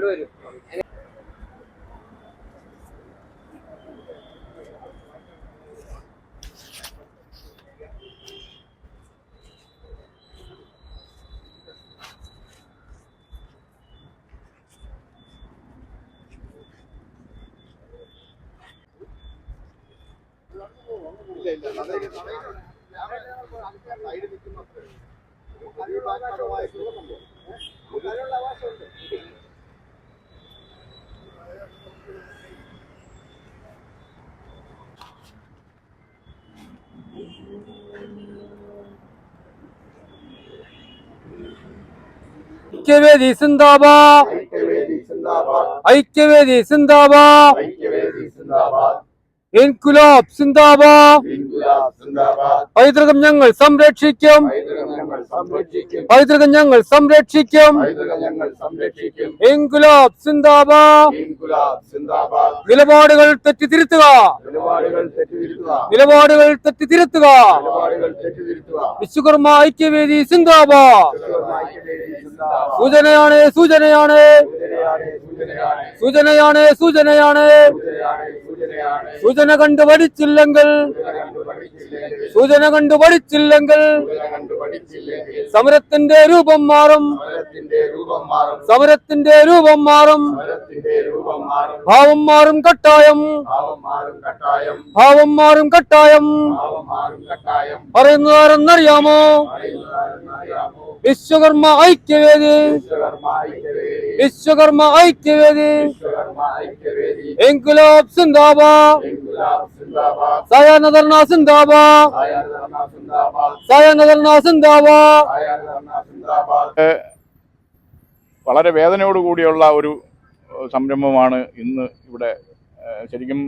ഇവർ വരും. ഐക്യവേദി സിന്ദാബാദ്. ഐക്യവേദി സിന്ദാബാദ്. ഇൻകുലാബ് സിന്ദാബാദ്. പൈതൃകം ഞങ്ങൾ സംരക്ഷിക്കും. പൈതൃകം ഞങ്ങൾ സംരക്ഷിക്കും. ഇൻകുലാബ് സിന്ദാബാദ്. നിലപാടുകൾ തെറ്റിതിരുത്തുക നിലപാടുകൾ തെറ്റിതിരുത്തുക വിശ്വകർമ്മ ഐക്യവേദി സിന്ദാബാദ്. സൂചനയാണ് സൂചനയാണ്. സൂചനയാണ് സൂചനയാണ്. സൂചന കണ്ടു പഠിച്ചില്ലെങ്കിൽ സൂചന കണ്ടു പഠിച്ചില്ലെങ്കിൽ സമരത്തിന്റെ രൂപം മാറും. സമരത്തിന്റെ രൂപം മാറും. ഭാവം മാറും കട്ടായം. ഭാവം മാറും കട്ടായം. പറയുന്നതാരെന്നറിയാമോ? വിശ്വകർമ്മ ഐക്യവേദി. വിശ്വകർമ്മ ഐക്യവേദി. ഇൻകുലാബ് സിന്ധാബ സായാ നദർനാ സിന്ധാബ സായാ നദർനാ സിന്ധാബ സിന്ദാബാദ് വളരെ വേദനയോടുകൂടിയുള്ള ഒരു സംരംഭമാണ് ഇന്ന് ഇവിടെ ശരിക്കും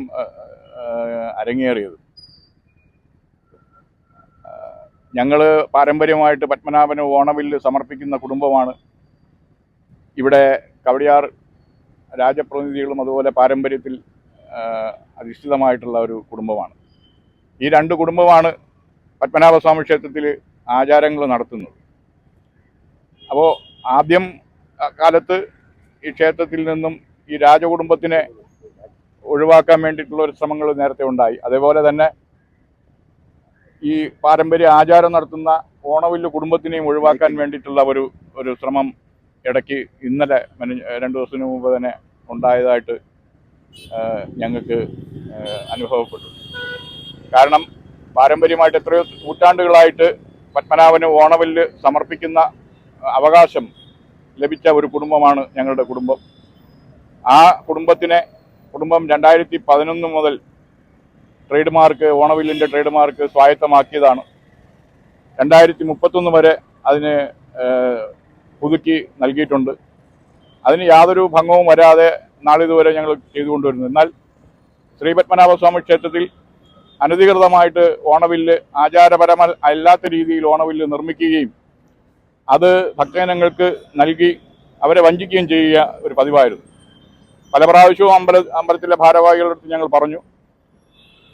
അരങ്ങേറിയത്. ഞങ്ങൾ പാരമ്പര്യമായിട്ട് പത്മനാഭന് ഓണവില്ല് സമർപ്പിക്കുന്ന കുടുംബമാണ്. ഇവിടെ കവടിയാർ രാജപ്രതിനിധികളും അതുപോലെ പാരമ്പര്യത്തിൽ അധിഷ്ഠിതമായിട്ടുള്ള ഒരു കുടുംബമാണ്. ഈ രണ്ട് കുടുംബമാണ് പത്മനാഭസ്വാമി ക്ഷേത്രത്തിൽ ആചാരങ്ങൾ നടത്തുന്നത് അപ്പോൾ ആദ്യം കാലത്ത് ഈ ക്ഷേത്രത്തിൽ നിന്നും ഈ രാജകുടുംബത്തിനെ ഒഴിവാക്കാൻ വേണ്ടിയിട്ടുള്ള ഒരു ശ്രമങ്ങൾ നേരത്തെ ഉണ്ടായി. അതേപോലെ തന്നെ ഈ പാരമ്പര്യ ആചാരം നടത്തുന്ന ഓണവില്ല് കുടുംബത്തിനെയും ഒഴിവാക്കാൻ വേണ്ടിയിട്ടുള്ള ഒരു ഒരു ശ്രമം ഇടയ്ക്ക് ഇന്നലെ രണ്ട് ദിവസത്തിന് മുമ്പ് തന്നെ ഉണ്ടായതായിട്ട് ഞങ്ങൾക്ക് അനുഭവപ്പെട്ടു. കാരണം പാരമ്പര്യമായിട്ട് എത്രയോ നൂറ്റാണ്ടുകളായിട്ട് പത്മനാഭന് ഓണവില്ല് സമർപ്പിക്കുന്ന അവകാശം ലഭിച്ച ഒരു കുടുംബമാണ് ഞങ്ങളുടെ കുടുംബം. ആ കുടുംബത്തിനെ കുടുംബം രണ്ടായിരത്തി പതിനൊന്ന് മുതൽ ട്രേഡ് മാർക്ക് ഓണവില്ലിന്റെ ട്രേഡ് മാർക്ക് സ്വായത്തമാക്കിയതാണ്. രണ്ടായിരത്തി മുപ്പത്തൊന്ന് വരെ അതിന് പുതുക്കി നൽകിയിട്ടുണ്ട്. അതിന് യാതൊരു ഭംഗവും വരാതെ നാളിതുവരെ ഞങ്ങൾ ചെയ്തുകൊണ്ടുവരുന്നു. എന്നാൽ ശ്രീപത്മനാഭസ്വാമി ക്ഷേത്രത്തിൽ അനധികൃതമായിട്ട് ഓണവില്ല് ആചാരപരമ അല്ലാത്ത രീതിയിൽ ഓണവില്ല് നിർമ്മിക്കുകയും അത് ഭക്തജനങ്ങൾക്ക് നൽകി അവരെ വഞ്ചിക്കുകയും ചെയ്യുക ഒരു പതിവായിരുന്നു. പല പ്രാവശ്യവും അമ്പല അമ്പലത്തിലെ ഭാരവാഹികളുടെ അടുത്ത് ഞങ്ങൾ പറഞ്ഞു.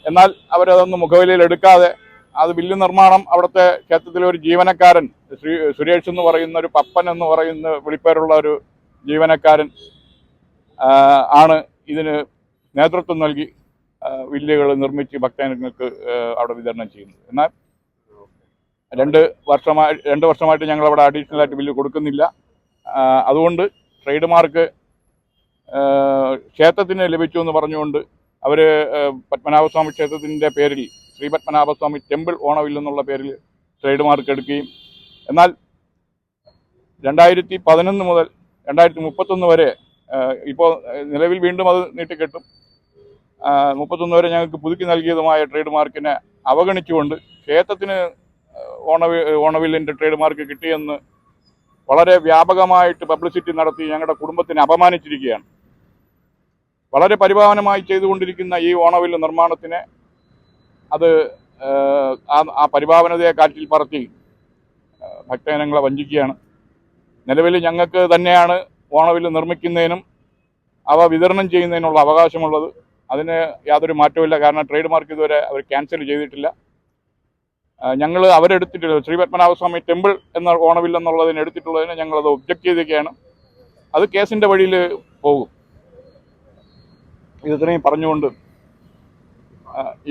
എന്നാൽ അവരതൊന്നും മുഖവിലയിൽ എടുക്കാതെ അത് ബില്ല് നിർമ്മാണം അവിടുത്തെ ക്ഷേത്രത്തിലെ ഒരു ജീവനക്കാരൻ ശ്രീ സുരേഷ് എന്ന് പറയുന്ന ഒരു പപ്പൻ എന്ന് പറയുന്ന വിളിപ്പേരുള്ള ഒരു ജീവനക്കാരൻ ആണ് ഇതിന് നേതൃത്വം നൽകി. വില്ലുകൾ നിർമ്മിച്ച് ഭക്തജനങ്ങൾക്ക് അവിടെ വിതരണം ചെയ്യുന്നത് എന്നാൽ രണ്ട് വർഷമായി രണ്ട് വർഷമായിട്ട് ഞങ്ങൾ അവിടെ അഡീഷണൽ ആയിട്ട് ബില്ല് കൊടുക്കുന്നില്ല. അതുകൊണ്ട് ട്രേഡ് മാർക്ക് ക്ഷേത്രത്തിന് ലഭിച്ചു എന്ന് പറഞ്ഞുകൊണ്ട് അവർ പത്മനാഭസ്വാമി ക്ഷേത്രത്തിന്റെ പേരിൽ ശ്രീ പത്മനാഭസ്വാമി ടെമ്പിൾ ഓണവില്ല എന്നുള്ള പേരിൽ ട്രേഡ് മാർക്ക് എടുക്കുകയും എന്നാൽ രണ്ടായിരത്തി പതിനൊന്ന് മുതൽ രണ്ടായിരത്തി മുപ്പത്തൊന്ന് വരെ ഇപ്പോൾ നിലവിൽ വീണ്ടും അത് നീട്ടിക്കെട്ടും. മുപ്പത്തൊന്ന് വരെ ഞങ്ങൾക്ക് പുതുക്കി നൽകിയതുമായ ട്രേഡ് മാർക്കിനെ അവഗണിച്ചുകൊണ്ട് ക്ഷേത്രത്തിന് ഓണവി ഓണവില്ലിന്റെ ട്രേഡ് മാർക്ക് കിട്ടിയെന്ന് വളരെ വ്യാപകമായിട്ട് പബ്ലിസിറ്റി നടത്തി ഞങ്ങളുടെ കുടുംബത്തിനെ അപമാനിച്ചിരിക്കുകയാണ്. വളരെ പരിഭാവനമായി ചെയ്തുകൊണ്ടിരിക്കുന്ന ഈ ഓണവില്ല് നിർമ്മാണത്തിനെ അത് ആ പരിഭാവനതയെ കാറ്റിൽ പറത്തി ഭക്തജനങ്ങളെ വഞ്ചിക്കുകയാണ്. നിലവിൽ ഞങ്ങൾക്ക് തന്നെയാണ് ഓണവില്ല് നിർമ്മിക്കുന്നതിനും അവ വിതരണം ചെയ്യുന്നതിനുള്ള അവകാശമുള്ളത്. അതിന് യാതൊരു മാറ്റവുമില്ല. കാരണം ട്രേഡ് മാർക്ക് ഇതുവരെ അവർ ക്യാൻസൽ ചെയ്തിട്ടില്ല. ഞങ്ങൾ അവരെടുത്തിട്ടില്ല ശ്രീ പത്മനാഭസ്വാമി ടെമ്പിൾ എന്ന ഓണവില്ല എന്നുള്ളതിന് എടുത്തിട്ടുള്ളതിന് ഞങ്ങളത് ഒബ്ജക്റ്റ് ചെയ്തൊക്കെയാണ് അത് കേസിന്റെ വഴിയിൽ പോകും. ഇതിത്രയും പറഞ്ഞുകൊണ്ട്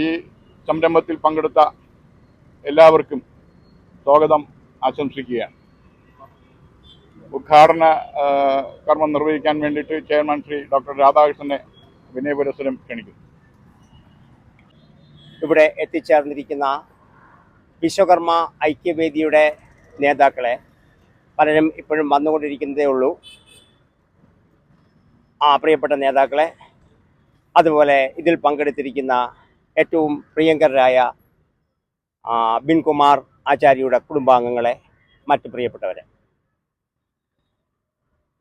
ഈ സംരംഭത്തിൽ പങ്കെടുത്ത എല്ലാവർക്കും സ്വാഗതം ആശംസിക്കുകയാണ്. ഉദ്ഘാടന കർമ്മം നിർവഹിക്കാൻ വേണ്ടിയിട്ട് ചെയർമാൻ ശ്രീ ഡോക്ടർ രാധാകൃഷ്ണനെ വിനയപുരസ്സരം ക്ഷണിക്കുന്നു. ഇവിടെ എത്തിച്ചേർന്നിരിക്കുന്ന വിശ്വകർമ്മ ഐക്യവേദിയുടെ നേതാക്കളെ പലരും ഇപ്പോഴും വന്നുകൊണ്ടിരിക്കുന്നതേ ഉള്ളൂ. ആ പ്രിയപ്പെട്ട നേതാക്കളെ അതുപോലെ ഇതിൽ പങ്കെടുത്തിരിക്കുന്ന ഏറ്റവും പ്രിയങ്കരായ ബിൻകുമാർ ആചാര്യയുടെ കുടുംബാംഗങ്ങളെ മറ്റ് പ്രിയപ്പെട്ടവരെ.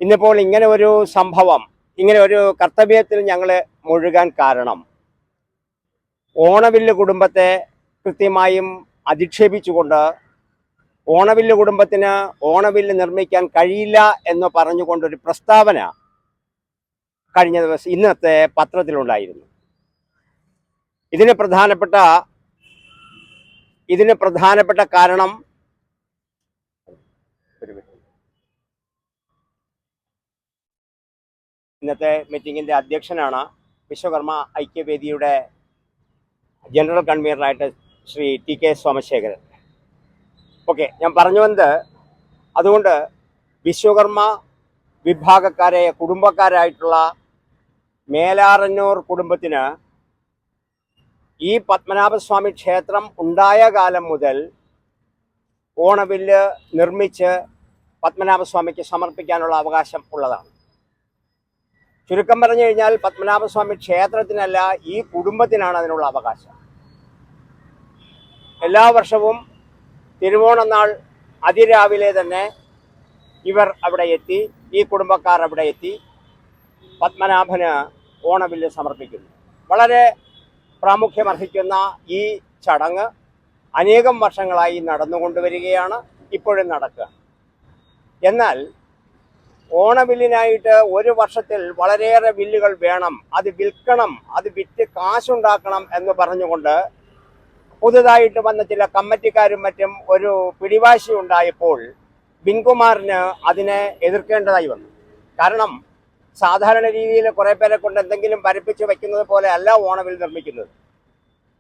ഇന്നിപ്പോൾ ഇങ്ങനെ ഒരു സംഭവം ഇങ്ങനെ ഒരു കർത്തവ്യത്തിൽ ഞങ്ങൾ മുഴുകാൻ കാരണം. ഓണവില്ല് കുടുംബത്തെ കൃത്യമായും അധിക്ഷേപിച്ചുകൊണ്ട് ഓണവില്ല് കുടുംബത്തിന് ഓണവില്ല് നിർമ്മിക്കാൻ കഴിയില്ല എന്ന് പറഞ്ഞുകൊണ്ടൊരു പ്രസ്താവന കഴിഞ്ഞ ദിവസം ഇന്നത്തെ പത്രത്തിലുണ്ടായിരുന്നു. ഇതിന് പ്രധാനപ്പെട്ട ഇതിന് പ്രധാനപ്പെട്ട കാരണം ഒരു minute. ഇന്നത്തെ മീറ്റിങ്ങിന്റെ അധ്യക്ഷനാണ് വിശ്വകർമ്മ ഐക്യവേദിയുടെ general കൺവീനറായിട്ട് Shri T K Somasekharan. Okay ഞാൻ പറഞ്ഞു വന്നത് അതുകൊണ്ട് വിശ്വകർമ്മ വിഭാഗക്കാരെ കുടുംബക്കാരായിട്ടുള്ള മേലാറന്നൂർ കുടുംബത്തിന് ഈ പത്മനാഭസ്വാമി ക്ഷേത്രം ഉണ്ടായ കാലം മുതൽ ഓണവില്ല് നിർമ്മിച്ച് പത്മനാഭസ്വാമിക്ക് സമർപ്പിക്കാനുള്ള അവകാശം ഉള്ളതാണ്. ചുരുക്കം പറഞ്ഞു കഴിഞ്ഞാൽ പത്മനാഭസ്വാമി ക്ഷേത്രത്തിനല്ല ഈ കുടുംബത്തിനാണ് അതിനുള്ള അവകാശം. എല്ലാ വർഷവും തിരുവോണനാൾ അതിരാവിലെ തന്നെ ഇവർ അവിടെ എത്തി ഈ കുടുംബക്കാർ അവിടെ എത്തി പത്മനാഭന് ഓണവില്ല് സമർപ്പിക്കുന്നു. വളരെ പ്രാമുഖ്യമർഹിക്കുന്ന ഈ ചടങ്ങ് അനേകം വർഷങ്ങളായി നടന്നുകൊണ്ടുവരികയാണ് ഇപ്പോഴും നടക്കുക എന്നാൽ ഓണബില്ലിനായിട്ട് ഒരു വർഷത്തിൽ വളരെയേറെ ബില്ലുകൾ വേണം. അത് വിൽക്കണം അത് വിറ്റ് കാശുണ്ടാക്കണം എന്ന് പറഞ്ഞുകൊണ്ട് പുതുതായിട്ട് വന്ന ചില കമ്മിറ്റിക്കാരും മറ്റും ഒരു പിടിവാശി ഉണ്ടായപ്പോൾ ബിൻകുമാറിന് അതിനെ എതിർക്കേണ്ടതായി വന്നു. കാരണം സാധാരണ രീതിയിൽ കുറേ പേരെ കൊണ്ട് എന്തെങ്കിലും പരപ്പിച്ച് വയ്ക്കുന്നത് പോലെ അല്ല ഓണബിൽ നിർമ്മിക്കുന്നത്.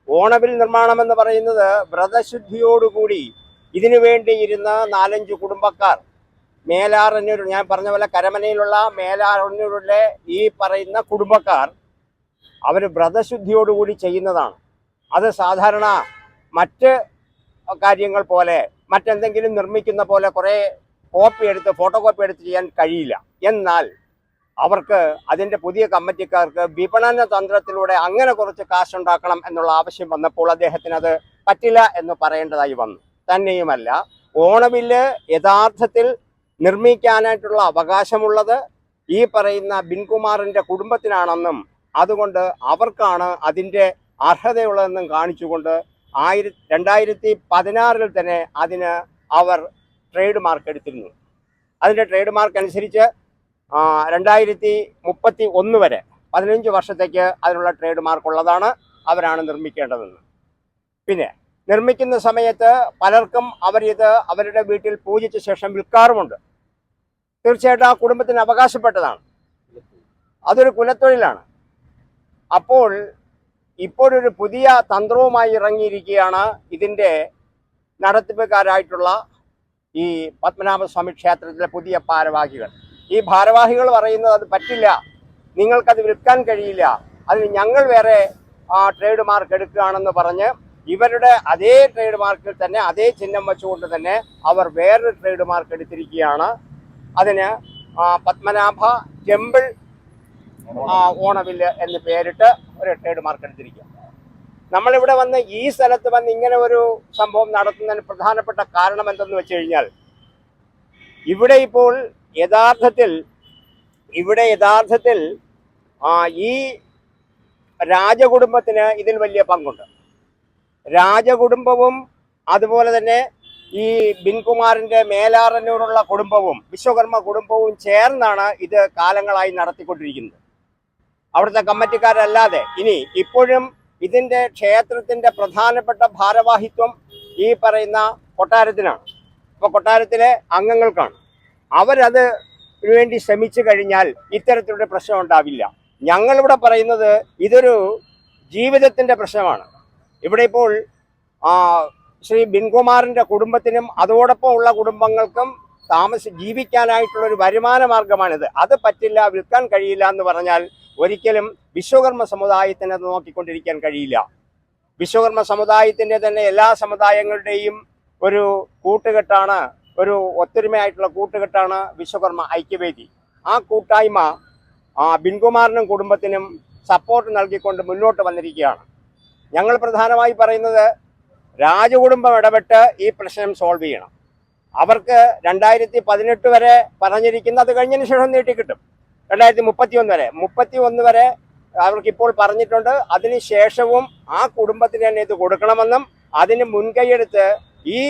ഓണബിൽ നിർമ്മാണം എന്ന് പറയുന്നത് വ്രതശുദ്ധിയോടുകൂടി ഇതിനു വേണ്ടി ഇരുന്ന നാലഞ്ച് കുടുംബക്കാർ മേലാറന്നൂർ ഞാൻ പറഞ്ഞ പോലെ കരമനയിലുള്ള മേലാറന്നൂരിലെ ഈ പറയുന്ന കുടുംബക്കാർ അവർ വ്രതശുദ്ധിയോടുകൂടി ചെയ്യുന്നതാണ്. അത് സാധാരണ മറ്റ് കാര്യങ്ങൾ പോലെ മറ്റെന്തെങ്കിലും നിർമ്മിക്കുന്ന പോലെ കുറേ കോപ്പി എടുത്ത് ഫോട്ടോ കോപ്പി എടുത്ത് ചെയ്യാൻ കഴിയില്ല. എന്നാൽ അവർക്ക് അതിന്റെ പുതിയ കമ്മിറ്റിക്കാർക്ക് വിപണന തന്ത്രത്തിലൂടെ അങ്ങനെ കുറച്ച് കാശുണ്ടാക്കണം എന്നുള്ള ആവശ്യം വന്നപ്പോൾ അദ്ദേഹത്തിന് അത് പറ്റില്ല എന്ന് പറയേണ്ടതായി വന്നു. തന്നെയുമല്ല ഓണവിൽ യഥാർത്ഥത്തിൽ നിർമ്മിക്കാനായിട്ടുള്ള അവകാശമുള്ളത് ഈ പറയുന്ന ബിൻകുമാറിന്റെ കുടുംബത്തിനാണെന്നും അതുകൊണ്ട് അവർക്കാണ് അതിന്റെ അർഹതയുള്ളതെന്നും കാണിച്ചുകൊണ്ട് ആയിര രണ്ടായിരത്തി പതിനാറിൽ തന്നെ അതിന് അവർ ട്രേഡ് മാർക്ക് എടുത്തിരുന്നു. അതിന്റെ ട്രേഡ് മാർക്ക് അനുസരിച്ച് രണ്ടായിരത്തി മുപ്പത്തി ഒന്ന് വരെ പതിനഞ്ച് വർഷത്തേക്ക് അതിനുള്ള ട്രേഡ് മാർക്ക് ഉള്ളതാണ് അവരാണ് നിർമ്മിക്കേണ്ടതെന്ന്. പിന്നെ നിർമ്മിക്കുന്ന സമയത്ത് പലർക്കും അവരിത് അവരുടെ വീട്ടിൽ പൂജിച്ച ശേഷം വിൽക്കാറുമുണ്ട്. തീർച്ചയായിട്ടും ആ കുടുംബത്തിന് അവകാശപ്പെട്ടതാണ്. അതൊരു കുലത്തൊഴിലാണ്. അപ്പോൾ ഇപ്പോഴൊരു പുതിയ തന്ത്രവുമായി ഇറങ്ങിയിരിക്കുകയാണ് ഇതിന്റെ നടത്തിപ്പുകാരായിട്ടുള്ള ഈ പത്മനാഭസ്വാമി ക്ഷേത്രത്തിലെ പുതിയ ഭാരവാഹികൾ. ഈ ഭാരവാഹികൾ പറയുന്നത് അത് പറ്റില്ല. നിങ്ങൾക്കത് വിൽക്കാൻ കഴിയില്ല. അതിന് ഞങ്ങൾ വേറെ ട്രേഡ് മാർക്ക് എടുക്കുകയാണെന്ന് പറഞ്ഞ് ഇവരുടെ അതേ ട്രേഡ് മാർക്കിൽ തന്നെ അതേ ചിഹ്നം വെച്ചുകൊണ്ട് തന്നെ അവർ വേറൊരു ട്രേഡ് മാർക്ക് എടുത്തിരിക്കുകയാണ്. അതിന് പത്മനാഭ ടെമ്പിൾ ഓണവിൽ എന്ന് പേരിട്ട് ഒരു ട്രേഡ് മാർക്ക് എടുത്തിരിക്കുക നമ്മളിവിടെ വന്ന് ഈ സ്ഥലത്ത് വന്ന് ഇങ്ങനെ ഒരു സംഭവം നടത്തുന്നതിന് പ്രധാനപ്പെട്ട കാരണം എന്തെന്ന് വെച്ച് കഴിഞ്ഞാൽ ഇവിടെ ഇപ്പോൾ യഥാർത്ഥത്തിൽ ഇവിടെ യഥാർത്ഥത്തിൽ ഈ രാജകുടുംബത്തിന് ഇതിൽ വലിയ പങ്കുണ്ട്. രാജകുടുംബവും അതുപോലെ തന്നെ ഈ ബിൻകുമാറിന്റെ മേലാറന്നൂറുള്ള കുടുംബവും വിശ്വകർമ്മ കുടുംബവും ചേർന്നാണ് ഇത് കാലങ്ങളായി നടത്തിക്കൊണ്ടിരിക്കുന്നത്. അവിടുത്തെ കമ്മിറ്റിക്കാരല്ലാതെ. ഇനി ഇപ്പോഴും ഇതിന്റെ ക്ഷേത്രത്തിന്റെ പ്രധാനപ്പെട്ട ഭാരവാഹിത്വം ഈ പറയുന്ന കൊട്ടാരത്തിനാണ്. ഇപ്പൊ കൊട്ടാരത്തിലെ അംഗങ്ങൾക്കാണ്. അവരത് വേണ്ടി ശ്രമിച്ചു കഴിഞ്ഞാൽ ഇത്തരത്തിലുള്ള പ്രശ്നം ഉണ്ടാവില്ല. ഞങ്ങളിവിടെ പറയുന്നത് ഇതൊരു ജീവിതത്തിന്റെ പ്രശ്നമാണ്. ഇവിടെ ഇപ്പോൾ ശ്രീ ബിൻകുമാറിന്റെ കുടുംബത്തിനും അതോടൊപ്പം ഉള്ള കുടുംബങ്ങൾക്കും താമസ ജീവിക്കാനായിട്ടുള്ള ഒരു വരുമാന മാർഗമാണിത് അത് പറ്റില്ല വിൽക്കാൻ കഴിയില്ല എന്ന് പറഞ്ഞാൽ ഒരിക്കലും വിശ്വകർമ്മ സമുദായത്തിന് അത് നോക്കിക്കൊണ്ടിരിക്കാൻ കഴിയില്ല. വിശ്വകർമ്മ സമുദായത്തിന്റെ തന്നെ എല്ലാ സമുദായങ്ങളുടെയും ഒരു കൂട്ടുകെട്ടാണ് ഒരു ഒത്തൊരുമയായിട്ടുള്ള കൂട്ടുകെട്ടാണ് വിശ്വകർമ്മ ഐക്യവേദി. ആ കൂട്ടായ്മ ബിൻകുമാറിനും കുടുംബത്തിനും സപ്പോർട്ട് നൽകിക്കൊണ്ട് മുന്നോട്ട് വന്നിരിക്കുകയാണ്. ഞങ്ങൾ പ്രധാനമായി പറയുന്നത് രാജകുടുംബം ഇടപെട്ട് ഈ പ്രശ്നം സോൾവ് ചെയ്യണം. അവർക്ക് രണ്ടായിരത്തി പതിനെട്ട് വരെ പറഞ്ഞിരിക്കുന്ന അത് കഴിഞ്ഞതിന് ശേഷം നീട്ടിക്കിട്ടും രണ്ടായിരത്തി മുപ്പത്തി ഒന്ന് വരെ. മുപ്പത്തി ഒന്ന് വരെ അവർക്ക് ഇപ്പോൾ പറഞ്ഞിട്ടുണ്ട്. അതിന് ശേഷവും ആ കുടുംബത്തിന് തന്നെ ഇത് കൊടുക്കണമെന്നും അതിന് മുൻകൈയെടുത്ത് ഈ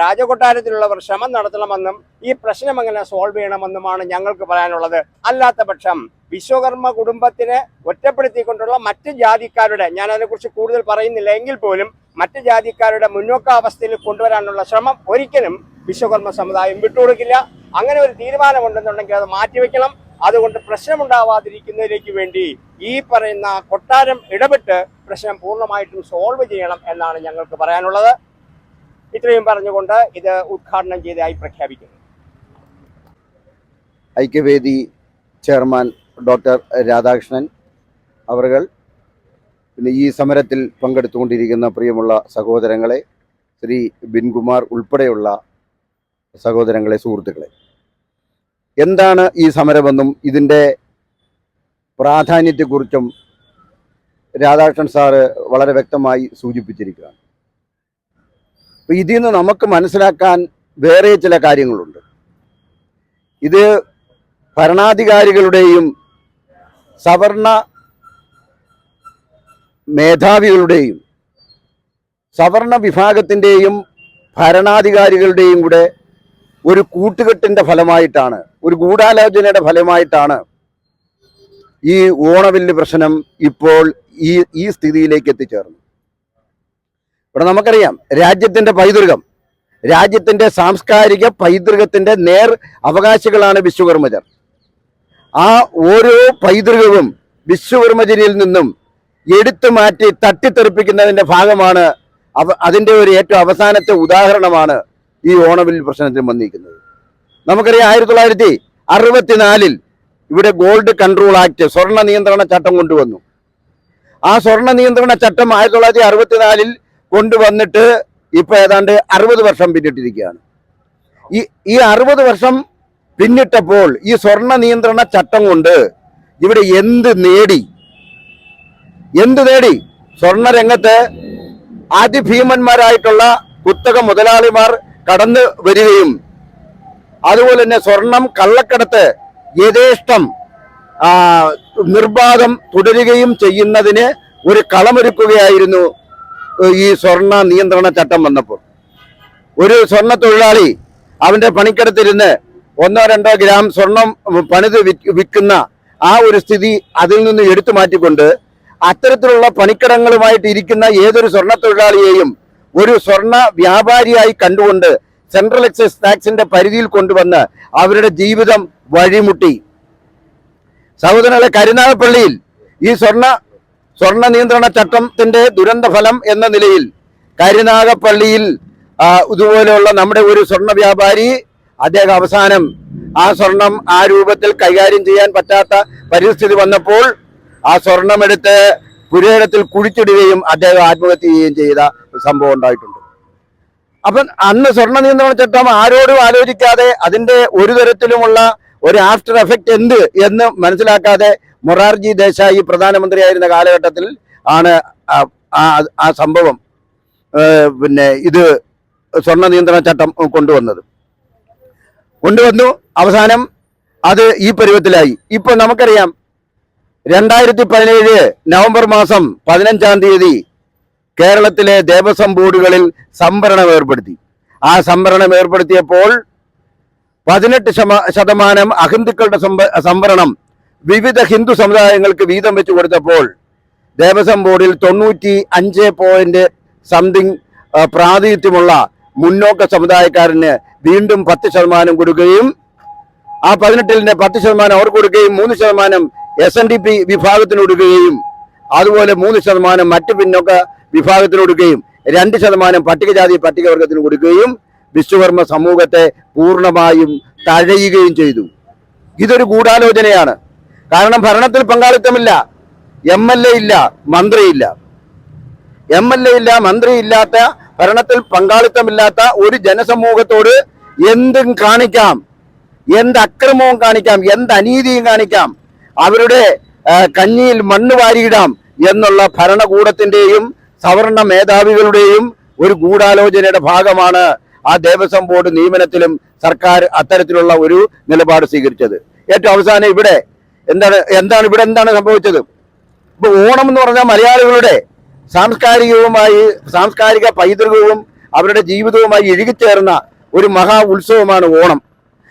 രാജകൊട്ടാരത്തിലുള്ളവർ ശ്രമം നടത്തണമെന്നും ഈ പ്രശ്നം എങ്ങനെ സോൾവ് ചെയ്യണമെന്നുമാണ് ഞങ്ങൾക്ക് പറയാനുള്ളത്. അല്ലാത്ത പക്ഷം വിശ്വകർമ്മ കുടുംബത്തിനെ ഒറ്റപ്പെടുത്തിക്കൊണ്ടുള്ള മറ്റ് ജാതിക്കാരുടെ ഞാൻ അതിനെക്കുറിച്ച് കൂടുതൽ പറയുന്നില്ല എങ്കിൽ പോലും മറ്റ് ജാതിക്കാരുടെ മുന്നോക്കാവസ്ഥയിൽ കൊണ്ടുവരാനുള്ള ശ്രമം ഒരിക്കലും വിശ്വകർമ്മ സമുദായം വിട്ടുകൊടുക്കില്ല. അങ്ങനെ ഒരു തീരുമാനമുണ്ടെന്നുണ്ടെങ്കിൽ അത് മാറ്റിവെക്കണം. അതുകൊണ്ട് പ്രശ്നമുണ്ടാവാതിരിക്കുന്നതിലേക്ക് വേണ്ടി ഈ പറയുന്ന കൊട്ടാരം ഇടപെട്ട് പ്രശ്നം പൂർണമായിട്ടും സോൾവ് ചെയ്യണം എന്നാണ് ഞങ്ങൾക്ക് പറയാനുള്ളത്. ഇത്രയും പറഞ്ഞുകൊണ്ട് ഇത് ഉദ്ഘാടനം ചെയ്തതായി പ്രഖ്യാപിക്കുന്നു. ഐക്യവേദി ചെയർമാൻ ഡോക്ടർ രാധാകൃഷ്ണൻ അവർകൾ പിന്നെ ഈ സമരത്തിൽ പങ്കെടുത്തുകൊണ്ടിരിക്കുന്ന പ്രിയമുള്ള സഹോദരങ്ങളെ ശ്രീ ബിൻകുമാർ ഉൾപ്പെടെയുള്ള സഹോദരങ്ങളെ സുഹൃത്തുക്കളെ. എന്താണ് ഈ സമരമെന്നും ഇതിന്റെ പ്രാധാന്യത്തെക്കുറിച്ചും രാധാകൃഷ്ണൻ സാറ് വളരെ വ്യക്തമായി സൂചിപ്പിച്ചിരിക്കുകയാണ്. അപ്പോൾ ഇതിൽ നിന്ന് നമുക്ക് മനസ്സിലാക്കാൻ വേറെ ചില കാര്യങ്ങളുണ്ട്. ഇത് ഭരണാധികാരികളുടെയും സവർണ മേധാവികളുടെയും സവർണ വിഭാഗത്തിന്റെയും ഭരണാധികാരികളുടെയും കൂടെ ഒരു കൂട്ടുകെട്ടിന്റെ ഫലമായിട്ടാണ് ഒരു ഗൂഢാലോചനയുടെ ഫലമായിട്ടാണ് ഈ ഓണവില്ല് പ്രശ്നം ഇപ്പോൾ ഈ ഈ സ്ഥിതിയിലേക്ക് എത്തിച്ചേർന്നു ഇവിടെ നമുക്കറിയാം രാജ്യത്തിന്റെ പൈതൃകം രാജ്യത്തിന്റെ സാംസ്കാരിക പൈതൃകത്തിന്റെ നേർ അവകാശികളാണ് വിശ്വകർമ്മജർ. ആ ഓരോ പൈതൃകവും വിശ്വകർമ്മജരിൽ നിന്നും എടുത്തു മാറ്റി തട്ടിത്തെറിപ്പിക്കുന്നതിന്റെ ഭാഗമാണ് അവ അതിന്റെ ഒരു ഏറ്റവും അവസാനത്തെ ഉദാഹരണമാണ് ഈ ഓണവിൽ പ്രശ്നത്തിൽ വന്നിരിക്കുന്നത്. നമുക്കറിയാം ആയിരത്തി തൊള്ളായിരത്തി അറുപത്തിനാലിൽ ഇവിടെ ഗോൾഡ് കൺട്രോൾ ആക്ട് സ്വർണ നിയന്ത്രണ ചട്ടം കൊണ്ടുവന്നു. ആ സ്വർണ നിയന്ത്രണ ചട്ടം ആയിരത്തി തൊള്ളായിരത്തി അറുപത്തിനാലിൽ കൊണ്ടുവന്നിട്ട് ഇപ്പൊ ഏതാണ്ട് അറുപത് വർഷം പിന്നിട്ടിരിക്കുകയാണ്. ഈ ഈ അറുപത് വർഷം പിന്നിട്ടപ്പോൾ ഈ സ്വർണ നിയന്ത്രണ ചട്ടം കൊണ്ട് ഇവിടെ എന്ത് നേടി? എന്ത് നേടി? സ്വർണ രംഗത്ത് അതിഭീമന്മാരായിട്ടുള്ള കുത്തക മുതലാളിമാർ കടന്നു വരികയും അതുപോലെ തന്നെ സ്വർണം കള്ളക്കടത്ത് യഥേഷ്ടം നിർബാധം തുടരുകയും ചെയ്യുന്നതിന് ഒരു കളമൊരുക്കുകയായിരുന്നു ഈ സ്വർണ നിയന്ത്രണ ചട്ടം വന്നപ്പോൾ. ഒരു സ്വർണ തൊഴിലാളി അവന്റെ പണിക്കടത്തിരുന്ന് ഒന്നോ രണ്ടോ ഗ്രാം സ്വർണം പണിത് വിൽക്കുന്ന ആ ഒരു സ്ഥിതി അതിൽ നിന്ന് എടുത്തു മാറ്റിക്കൊണ്ട് അത്തരത്തിലുള്ള പണിക്കടങ്ങളുമായിട്ട് ഇരിക്കുന്ന ഏതൊരു സ്വർണ തൊഴിലാളിയെയും ഒരു സ്വർണ വ്യാപാരിയായി കണ്ടുകൊണ്ട് സെൻട്രൽ എക്സൈസ് ടാക്സിന്റെ പരിധിയിൽ കൊണ്ടുവന്ന് അവരുടെ ജീവിതം വഴിമുട്ടി. സഹോദരങ്ങളെ കരുനാഗപ്പള്ളിയിൽ ഈ സ്വർണ സ്വർണ നിയന്ത്രണ ചട്ടത്തിന്റെ ദുരന്ത ഫലം എന്ന നിലയിൽ കരുനാഗപ്പള്ളിയിൽ ഇതുപോലെയുള്ള നമ്മുടെ ഒരു സ്വർണ വ്യാപാരി അദ്ദേഹം അവസാനം ആ സ്വർണം ആ രൂപത്തിൽ കൈകാര്യം ചെയ്യാൻ പറ്റാത്ത പരിസ്ഥിതി വന്നപ്പോൾ ആ സ്വർണമെടുത്ത് പുരേടത്തിൽ കുഴിച്ചിടുകയും അദ്ദേഹം ആത്മഹത്യ ചെയ്യുകയും ചെയ്ത സംഭവം ഉണ്ടായിട്ടുണ്ട്. അപ്പം അന്ന് സ്വർണ നിയന്ത്രണ ചട്ടം ആരോടും ആലോചിക്കാതെ അതിന്റെ ഒരു തരത്തിലുമുള്ള ഒരു ആഫ്റ്റർ എഫക്റ്റ് എന്ത് എന്ന് മനസ്സിലാക്കാതെ മൊറാർജി ദേശായി പ്രധാനമന്ത്രിയായിരുന്ന കാലഘട്ടത്തിൽ ആണ് ആ സംഭവം പിന്നെ ഇത് സ്വർണ നിയന്ത്രണ ചട്ടം കൊണ്ടുവന്നത്. കൊണ്ടുവന്നു. അവസാനം അത് ഈ പരുവത്തിലായി. ഇപ്പൊ നമുക്കറിയാം രണ്ടായിരത്തി പതിനേഴ് നവംബർ മാസം പതിനഞ്ചാം തീയതി കേരളത്തിലെ ദേവസ്വം ബോർഡുകളിൽ സംവരണം ഏർപ്പെടുത്തി. ആ സംവരണം ഏർപ്പെടുത്തിയപ്പോൾ പതിനെട്ട് ശതമാനം അഹിന്ദുക്കളുടെ സംവ- സംവരണം വിവിധ ഹിന്ദു സമുദായങ്ങൾക്ക് വീതം വെച്ചു കൊടുത്തപ്പോൾ ദേവസ്വം ബോർഡിൽ തൊണ്ണൂറ്റി അഞ്ച് പോയിന്റ് സംതിങ് പ്രാതിനിധ്യമുള്ള മുന്നോക്ക സമുദായക്കാരന് വീണ്ടും പത്ത് ശതമാനം കൊടുക്കുകയും ആ പതിനെട്ടിലിന്റെ പത്ത് ശതമാനം അവർക്ക് കൊടുക്കുകയും മൂന്ന് ശതമാനം എസ് എൻ ഡി പി വിഭാഗത്തിന് കൊടുക്കുകയും അതുപോലെ മൂന്ന് ശതമാനം മറ്റ് പിന്നോക്ക വിഭാഗത്തിന് കൊടുക്കുകയും രണ്ട് ശതമാനം പട്ടികജാതി പട്ടികവർഗത്തിന് കൊടുക്കുകയും വിശ്വകർമ്മ സമൂഹത്തെ പൂർണമായും തഴയുകയും ചെയ്തു. ഇതൊരു ഗൂഢാലോചനയാണ്. കാരണം ഭരണത്തിൽ പങ്കാളിത്തമില്ല എം എൽ എ ഇല്ല മന്ത്രിയില്ല. എം എൽ എ ഇല്ല മന്ത്രി ഇല്ലാത്ത ഭരണത്തിൽ പങ്കാളിത്തമില്ലാത്ത ഒരു ജനസമൂഹത്തോട് എന്തും കാണിക്കാം. എന്ത് അക്രമവും കാണിക്കാം. എന്ത് അനീതിയും കാണിക്കാം. അവരുടെ കഞ്ഞിയിൽ മണ്ണ് വാരിയിടാം എന്നുള്ള ഭരണകൂടത്തിന്റെയും സവർണ മേധാവികളുടെയും ഒരു ഗൂഢാലോചനയുടെ ഭാഗമാണ് ആ ദേവസ്വം ബോർഡ് നിയമനത്തിലും സർക്കാർ അത്തരത്തിലുള്ള ഒരു നിലപാട് സ്വീകരിച്ചത്. ഏറ്റവും അവസാനം ഇവിടെ എന്താണ് എന്താണ് ഇവിടെ എന്താണ് സംഭവിച്ചത്? ഇപ്പൊ ഓണം എന്ന് പറഞ്ഞാൽ മലയാളികളുടെ സാംസ്കാരികവുമായി സാംസ്കാരിക പൈതൃകവും അവരുടെ ജീവിതവുമായി ഇഴുകിച്ചേർന്ന ഒരു മഹാ ഉത്സവമാണ് ഓണം.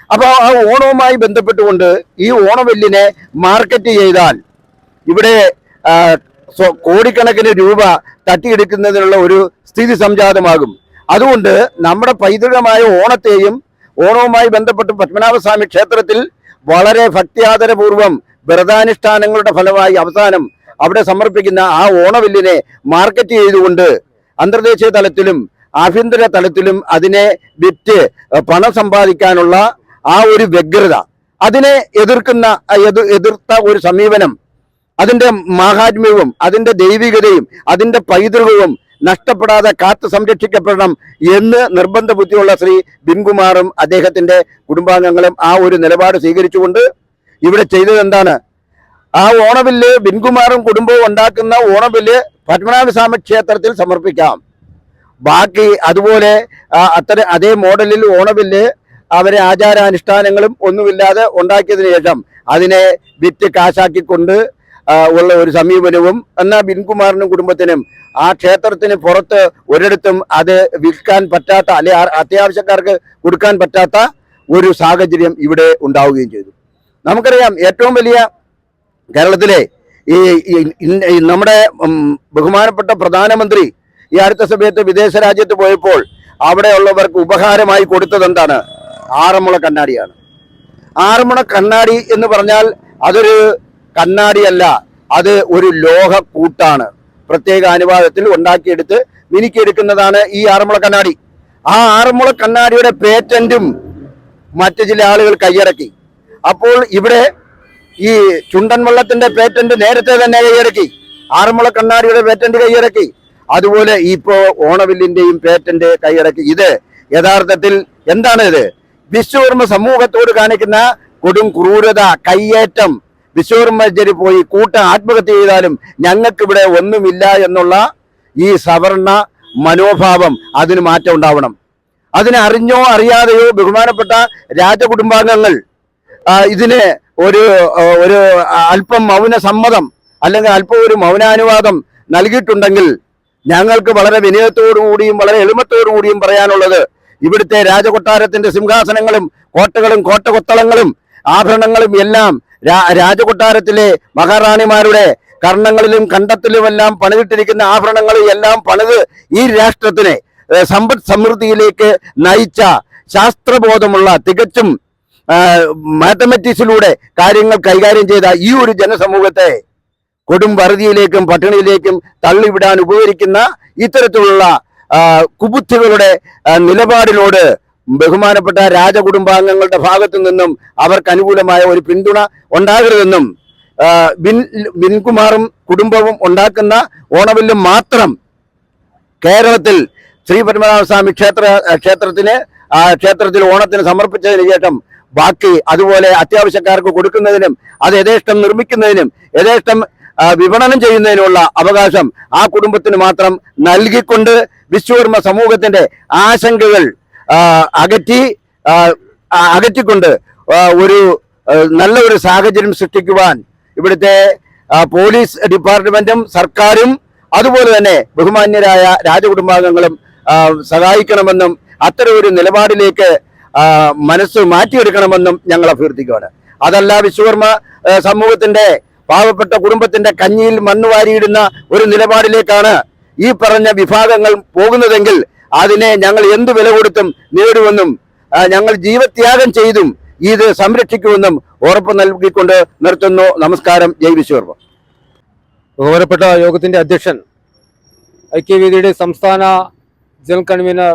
അപ്പോൾ ആ ഓണവുമായി ബന്ധപ്പെട്ടുകൊണ്ട് ഈ ഓണവെല്ലിനെ മാർക്കറ്റ് ചെയ്താൽ ഇവിടെ കോടിക്കണക്കിന് രൂപ തട്ടിയെടുക്കുന്നതിനുള്ള ഒരു സ്ഥിതി സംജാതമാകും. അതുകൊണ്ട് നമ്മുടെ പൈതൃകമായ ഓണത്തെയും ഓണവുമായി ബന്ധപ്പെട്ട് പത്മനാഭസ്വാമി ക്ഷേത്രത്തിൽ വളരെ ഭക്തിയാദരപൂർവം വ്രതാനുഷ്ഠാനങ്ങളുടെ ഫലമായി അവസാനം അവിടെ സമർപ്പിക്കുന്ന ആ ഓണവില്ലിനെ മാർക്കറ്റ് ചെയ്തുകൊണ്ട് അന്തർദേശീയ തലത്തിലും ആഭ്യന്തര തലത്തിലും അതിനെ വിറ്റ് പണം സമ്പാദിക്കാനുള്ള ആ ഒരു വ്യഗ്രത അതിനെ എതിർക്കുന്ന എതിർത്ത ഒരു സമീപനം അതിന്റെ മാഹാത്മ്യവും അതിന്റെ ദൈവികതയും അതിന്റെ പൈതൃകവും നഷ്ടപ്പെടാതെ കാത്തു സംരക്ഷിക്കപ്പെടണം എന്ന് നിർബന്ധ ബുദ്ധിയുള്ള ശ്രീ ബിൻകുമാറും അദ്ദേഹത്തിന്റെ കുടുംബാംഗങ്ങളും ആ ഒരു നിലപാട് സ്വീകരിച്ചുകൊണ്ട് ഇവിടെ ചെയ്തത് എന്താണ്? ആ ഓണബില്ല് ബിൻകുമാറും കുടുംബവും ഉണ്ടാക്കുന്ന ഓണബില്ല് പത്മനാഭസ്വാമി ക്ഷേത്രത്തിൽ സമർപ്പിക്കാം. ബാക്കി അതുപോലെ അത്ര അതേ മോഡലിൽ ഓണബില്ല് അവരെ ആചാരാനുഷ്ഠാനങ്ങളും ഒന്നുമില്ലാതെ ഉണ്ടാക്കിയതിനു ശേഷം അതിനെ വിറ്റ് കാശാക്കിക്കൊണ്ട് ഉള്ള ഒരു സമീപനവും എന്നാൽ ബിൻകുമാറിനും കുടുംബത്തിനും ആ ക്ഷേത്രത്തിന് പുറത്ത് ഒരിടത്തും അത് വിൽക്കാൻ പറ്റാത്ത അല്ലെ അത്യാവശ്യക്കാർക്ക് കൊടുക്കാൻ പറ്റാത്ത ഒരു സാഹചര്യം ഇവിടെ ഉണ്ടാവുകയും ചെയ്തു. നമുക്കറിയാം ഏറ്റവും വലിയ കേരളത്തിലെ ഈ നമ്മുടെ ബഹുമാനപ്പെട്ട പ്രധാനമന്ത്രി ഈ അടുത്ത സമയത്ത് വിദേശ രാജ്യത്ത് പോയപ്പോൾ അവിടെയുള്ളവർക്ക് ഉപഹാരമായി കൊടുത്തത് എന്താണ്? ആറന്മുള കണ്ണാടിയാണ്. ആറന്മുള കണ്ണാടി എന്ന് പറഞ്ഞാൽ അതൊരു കണ്ണാടിയല്ല അത് ഒരു ലോഹ കൂട്ടാണ്. പ്രത്യേക അനുവാദത്തിൽ ഉണ്ടാക്കിയെടുത്ത് മിനുക്കിയെടുക്കുന്നതാണ് ഈ ആറന്മുള കണ്ണാടി. ആ ആറന്മുള കണ്ണാടിയുടെ പേറ്റന്റും മറ്റ് ചില ആളുകൾ കൈയടക്കി. അപ്പോൾ ഇവിടെ ഈ ചുണ്ടൻ വള്ളത്തിന്റെ പേറ്റന്റ് നേരത്തെ തന്നെ കൈയടക്കി. ആറന്മുള കണ്ണാടിയുടെ പേറ്റന്റ് കൈയടക്കി. അതുപോലെ ഇപ്പോ ഓണവില്ലിന്റെയും പേറ്റന്റ് കൈയടക്കി. ഇത് യഥാർത്ഥത്തിൽ എന്താണ് ഇത്? വിശ്വകർമ്മ സമൂഹത്തോട് കാണിക്കുന്ന കൊടും ക്രൂരത കയ്യേറ്റം. വിശ്വകർമ്മജര് പോയി കൂട്ട ആത്മഹത്യ ചെയ്താലും ഞങ്ങൾക്കിവിടെ ഒന്നുമില്ല എന്നുള്ള ഈ സവർണ മനോഭാവം അതിന് മാറ്റം ഉണ്ടാവണം. അതിനെ അറിഞ്ഞോ അറിയാതെയോ ബഹുമാനപ്പെട്ട രാജകുടുംബാംഗങ്ങൾ ഇതിന് ഒരു ഒരു അല്പം മൗന സമ്മതം അല്ലെങ്കിൽ അല്പം ഒരു മൗനാനുവാദം നൽകിയിട്ടുണ്ടെങ്കിൽ ഞങ്ങൾക്ക് വളരെ വിനയത്തോടുകൂടിയും വളരെ എളുപ്പത്തോടുകൂടിയും കൂടിയും പറയാനുള്ളത് ഇവിടുത്തെ രാജകൊട്ടാരത്തിന്റെ സിംഹാസനങ്ങളും കോട്ടകളും കോട്ടകൊത്തളങ്ങളും ആഭരണങ്ങളും എല്ലാം രാജകൊട്ടാരത്തിലെ മഹാറാണിമാരുടെ കർണങ്ങളിലും കണ്ടത്തിലുമെല്ലാം പണിതിട്ടിരിക്കുന്ന ആഭരണങ്ങളും എല്ലാം പണിത് ഈ രാഷ്ട്രത്തിനെ സമ്പദ് സമൃദ്ധിയിലേക്ക് നയിച്ച ശാസ്ത്രബോധമുള്ള തികച്ചും മാത്തമെറ്റിക്സിലൂടെ കാര്യങ്ങൾ കൈകാര്യം ചെയ്ത ഈ ഒരു ജനസമൂഹത്തെ കൊടും വറുതിയിലേക്കും പട്ടിണിയിലേക്കും തള്ളിവിടാൻ ഉപകരിക്കുന്ന ഇത്തരത്തിലുള്ള കുബുദ്ധികളുടെ നിലപാടിനോട് ബഹുമാനപ്പെട്ട രാജകുടുംബാംഗങ്ങളുടെ ഭാഗത്തു നിന്നും അവർക്ക് അനുകൂലമായ ഒരു പിന്തുണ ഉണ്ടാകരുതെന്നും ബിൻ ബിൻകുമാറും കുടുംബവും ഉണ്ടാക്കുന്ന ഓണവില്ലും മാത്രം കേരളത്തിൽ ശ്രീ പത്മനാഭസ്വാമി ക്ഷേത്ര ക്ഷേത്രത്തിന് ക്ഷേത്രത്തിൽ ഓണത്തിന് സമർപ്പിച്ചതിന് ശേഷം ബാക്കി അതുപോലെ അത്യാവശ്യക്കാർക്ക് കൊടുക്കുന്നതിനും അത് യഥേഷ്ടം നിർമ്മിക്കുന്നതിനും യഥേഷ്ടം വിപണനം ചെയ്യുന്നതിനുള്ള അവകാശം ആ കുടുംബത്തിന് മാത്രം നൽകിക്കൊണ്ട് വിശ്വകർമ്മ സമൂഹത്തിന്റെ ആശങ്കകൾ അകറ്റി അകറ്റിക്കൊണ്ട് ഒരു നല്ല ഒരു സാഹചര്യം സൃഷ്ടിക്കുവാൻ ഇവിടുത്തെ പോലീസ് ഡിപ്പാർട്ട്മെന്റും സർക്കാരും അതുപോലെ തന്നെ ബഹുമാന്യരായ രാജകുടുംബാംഗങ്ങളും സഹായിക്കണമെന്നും അത്തരം ഒരു നിലപാടിലേക്ക് മനസ്സ് മാറ്റിയെടുക്കണമെന്നും ഞങ്ങൾ അഭ്യർത്ഥിക്കുകയാണ്. അതല്ല വിശ്വകർമ്മ സമൂഹത്തിന്റെ പാവപ്പെട്ട കുടുംബത്തിന്റെ കഞ്ഞിയിൽ മണ്ണ് വാരിയിടുന്ന ഒരു നിലപാടിലേക്കാണ് ഈ പറഞ്ഞ വിഭാഗങ്ങൾ പോകുന്നതെങ്കിൽ അതിനെ ഞങ്ങൾ എന്ത് വില കൊടുത്തും നേടുമെന്നും ഞങ്ങൾ ജീവത്യാഗം ചെയ്തും ഇത് സംരക്ഷിക്കുമെന്നും ഉറപ്പ് നൽകിക്കൊണ്ട് നിർത്തുന്നു. നമസ്കാരം. ജയ് വിശ്വർമ്മ ബഹുമാനപ്പെട്ട യോഗത്തിന്റെ അധ്യക്ഷൻ ഐക്യവേദിയുടെ സംസ്ഥാന general convener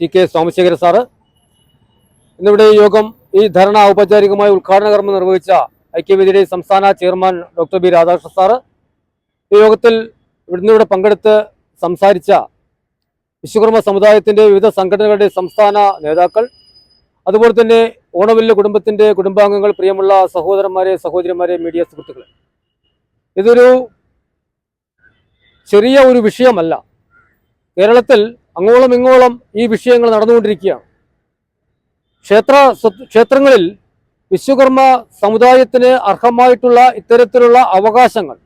T K Somasekhara sir. ഇന്നിവിടെ യോഗം ഈ ധർണ ഔപചാരികമായി ഉദ്ഘാടന കർമ്മം നിർവഹിച്ച ഐക്യവേദിയുടെ സംസ്ഥാന chairman doctor B Radhakrishna sir. ഈ യോഗത്തിൽ ഇവിടുന്ന് ഇവിടെ പങ്കെടുത്ത് സംസാരിച്ച വിശ്വകർമ്മ സമുദായത്തിന്റെ വിവിധ സംഘടനകളുടെ സംസ്ഥാന നേതാക്കൾ അതുപോലെ തന്നെ ഓണവില്ല കുടുംബത്തിന്റെ കുടുംബാംഗങ്ങൾ പ്രിയമുള്ള സഹോദരന്മാരെ സഹോദരിമാരെ മീഡിയ സുഹൃത്തുക്കളെ. ഇതൊരു ചെറിയ ഒരു വിഷയമല്ല. കേരളത്തിൽ അങ്ങോളം ഇങ്ങോളം ഈ വിഷയങ്ങൾ നടന്നുകൊണ്ടിരിക്കുകയാണ്. ക്ഷേത്ര ക്ഷേത്രങ്ങളിൽ വിശ്വകർമ്മ സമുദായത്തിന് അർഹമായിട്ടുള്ള ഇത്തരത്തിലുള്ള അവകാശങ്ങൾ.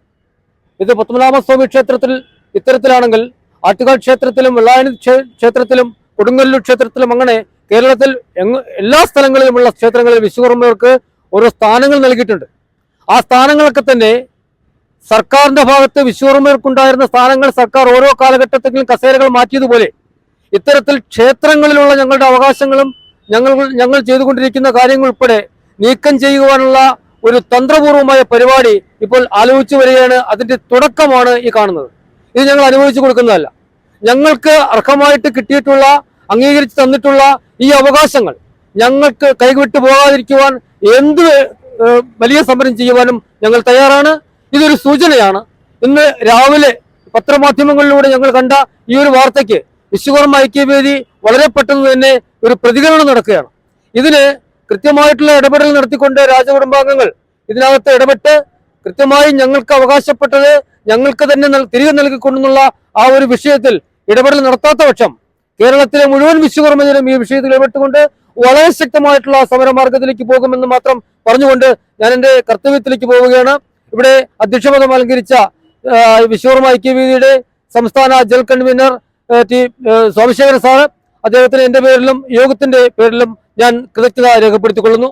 ഇത് പത്മനാഭസ്വാമി ക്ഷേത്രത്തിൽ ഇത്തരത്തിലാണെങ്കിൽ ആറ്റുകാൽ ക്ഷേത്രത്തിലും വെള്ളായണി ക്ഷേത്രത്തിലും കൊടുങ്ങല്ലൂർ ക്ഷേത്രത്തിലും അങ്ങനെ കേരളത്തിൽ എല്ലാ സ്ഥലങ്ങളിലുമുള്ള ക്ഷേത്രങ്ങളിൽ വിശ്വകർമ്മർക്ക് ഓരോ സ്ഥാനങ്ങൾ നൽകിയിട്ടുണ്ട്. ആ സ്ഥാനങ്ങളൊക്കെ തന്നെ സർക്കാരിന്റെ ഭാഗത്ത് വിശ്വകർമ്മർക്കുണ്ടായിരുന്ന സ്ഥാനങ്ങൾ സർക്കാർ ഓരോ കാലഘട്ടത്തിലും കസേരകൾ മാറ്റിയതുപോലെ ഇത്തരത്തിൽ ക്ഷേത്രങ്ങളിലുള്ള ഞങ്ങളുടെ അവകാശങ്ങളും ഞങ്ങൾ ഞങ്ങൾ ചെയ്തുകൊണ്ടിരിക്കുന്ന കാര്യങ്ങൾ ഉൾപ്പെടെ നീക്കം ചെയ്യുവാനുള്ള ഒരു തന്ത്രപൂർവമായ പരിപാടി ഇപ്പോൾ ആലോചിച്ചു വരികയാണ്. അതിന്റെ തുടക്കമാണ് ഈ കാണുന്നത്. ഇത് ഞങ്ങൾ അനുഭവിച്ചു കൊടുക്കുന്നതല്ല. ഞങ്ങൾക്ക് അർഹമായിട്ട് കിട്ടിയിട്ടുള്ള അംഗീകരിച്ച് തന്നിട്ടുള്ള ഈ അവകാശങ്ങൾ ഞങ്ങൾക്ക് കൈവിട്ടു പോകാതിരിക്കുവാൻ എന്ത് വലിയ സമരം ചെയ്യുവാനും ഞങ്ങൾ തയ്യാറാണ്. ഇതൊരു സൂചനയാണ്. ഇന്ന് രാവിലെ പത്രമാധ്യമങ്ങളിലൂടെ ഞങ്ങൾ കണ്ട ഈ ഒരു വാർത്തയ്ക്ക് വിശ്വകർമ്മ ഐക്യവേദി വളരെ പെട്ടെന്ന് തന്നെ ഒരു പ്രതികരണം നടക്കുകയാണ്. ഇതിന് കൃത്യമായിട്ടുള്ള ഇടപെടൽ നടത്തിക്കൊണ്ട് രാജകുടുംബാംഗങ്ങൾ ഇതിനകത്ത് ഇടപെട്ട് കൃത്യമായി ഞങ്ങൾക്ക് അവകാശപ്പെട്ടത് ഞങ്ങൾക്ക് തന്നെ തിരികെ നൽകിക്കൊണ്ടെന്നുള്ള ആ ഒരു വിഷയത്തിൽ ഇടപെടൽ നടത്താത്ത പക്ഷം കേരളത്തിലെ മുഴുവൻ വിശ്വകർമ്മജനം ഈ വിഷയത്തിൽ ഇടപെട്ടുകൊണ്ട് വളരെ ശക്തമായിട്ടുള്ള സമരമാർഗത്തിലേക്ക് പോകുമെന്ന് മാത്രം പറഞ്ഞുകൊണ്ട് ഞാൻ എന്റെ കർത്തവ്യത്തിലേക്ക് പോവുകയാണ്. ഇവിടെ അധ്യക്ഷപദം അലങ്കരിച്ച വിശ്വകർമ്മ ഐക്യവേദിയുടെ സംസ്ഥാന general convener T Somasekharan sir അദ്ദേഹത്തിന് എന്റെ പേരിലും യോഗത്തിന്റെ പേരിലും ഞാൻ കൃതജ്ഞത രേഖപ്പെടുത്തിക്കൊള്ളുന്നു.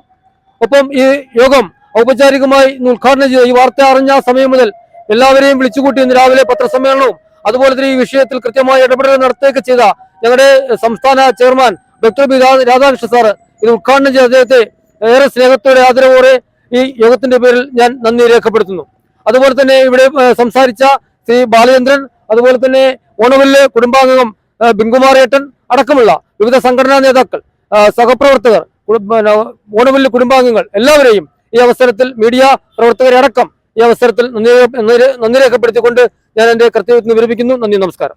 ഒപ്പം ഈ യോഗം ഔപചാരികമായി ഉദ്ഘാടനം ചെയ്ത ഈ വാർത്ത അറിഞ്ഞ സമയം മുതൽ എല്ലാവരെയും വിളിച്ചുകൂട്ടി ഇന്ന് രാവിലെ പത്രസമ്മേളനവും അതുപോലെ തന്നെ ഈ വിഷയത്തിൽ കൃത്യമായ ഇടപെടൽ നടത്തുകയൊക്കെ ചെയ്ത ഞങ്ങളുടെ സംസ്ഥാന chairman doctor B Radhakrishna sir ഇത് ഉദ്ഘാടനം ചെയ്ത അദ്ദേഹത്തെ ഏറെ സ്നേഹത്തോടെ ആദരവോടെ ഈ യോഗത്തിന്റെ പേരിൽ ഞാൻ നന്ദി രേഖപ്പെടുത്തുന്നു. അതുപോലെ തന്നെ ഇവിടെ സംസാരിച്ച ശ്രീ ബാലചന്ദ്രൻ അതുപോലെ തന്നെ ഓണവല്ല് കുടുംബാംഗം ബിൻകുമാർ ഏട്ടൻ അടക്കമുള്ള വിവിധ സംഘടനാ നേതാക്കൾ സഹപ്രവർത്തകർ ഓണവിൽ കുടുംബാംഗങ്ങൾ എല്ലാവരെയും ഈ അവസരത്തിൽ മീഡിയ പ്രവർത്തകരെ അടക്കം ഈ അവസരത്തിൽ നന്ദി നന്ദി- രേഖപ്പെടുത്തിക്കൊണ്ട് ഞാൻ എന്റെ കർത്തവ്യത്തിൽ നിന്ന് വിരമിക്കുന്നു. നന്ദി നമസ്കാരം.